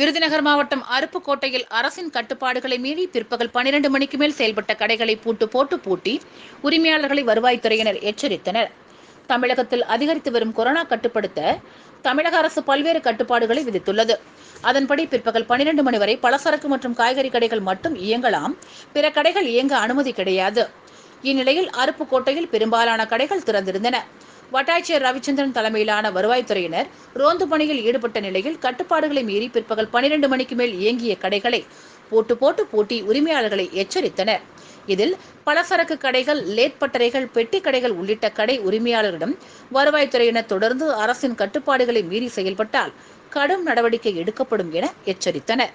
விருதுநகர் மாவட்டம் அருப்புக்கோட்டையில் அரசின் கட்டுப்பாடுகளை மீறி பிற்பகல் பனிரெண்டு மணிக்கு மேல் செயல்பட்ட கடைகளை பூட்டு போட்டு பூட்டி உரிமையாளர்களை வருவாய்த்துறையினர் எச்சரித்தனர். தமிழகத்தில் அதிகரித்து வரும் கொரோனா கட்டுப்படுத்த தமிழக அரசு பல்வேறு கட்டுப்பாடுகளை விதித்துள்ளது. அதன்படி பிற்பகல் பனிரெண்டு மணி வரை பலசரக்கு மற்றும் காய்கறி கடைகள் மட்டும் இயங்கலாம். பிற கடைகள் இயங்க அனுமதி கிடையாது. இந்நிலையில் அருப்புக்கோட்டையில் பெரும்பாலான கடைகள் திறந்திருந்தன. வட்டாட்சியர் ரவிச்சந்திரன் தலைமையிலான வருவாய்த்துறையினர் ரோந்து பணியில் ஈடுபட்ட நிலையில் கட்டுப்பாடுகளை மீறி பிற்பகல் பனிரெண்டு மணிக்கு மேல் இயங்கிய கடைகளை போட்டு போட்டு பூட்டி உரிமையாளர்களை எச்சரித்தனர். இதில் பலசரக்கு கடைகள் லேட் பட்டறைகள் பெட்டி கடைகள் உள்ளிட்ட கடை உரிமையாளர்களிடம் வருவாய்த்துறையினர் தொடர்ந்து அரசின் கட்டுப்பாடுகளை மீறி செயல்பட்டால் கடும் நடவடிக்கை எடுக்கப்படும் என எச்சரித்தனர்.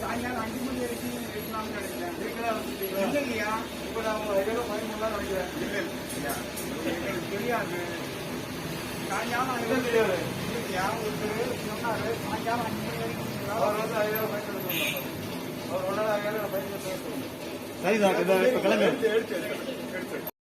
சாயங்காலம் அஞ்சு மணி வரைக்கும் இருக்கலாம்னு நினைக்கிறேன். இல்லையா? இப்போ நான் பயமுள்ளா நினைக்கிறேன். இல்லை எனக்கு தெரியாது. சாயங்காலம் இல்லையா? ஒருத்தர் சொன்னாரு சாயங்காலம் அஞ்சு மணி வரைக்கும் அவர் வந்து ஐயாயிரம் பயன்படுத்த அவர் ஒன்றாவது ஐயாயிரம் பயன்படுத்த சரிதான் இப்போ கிளம்பி.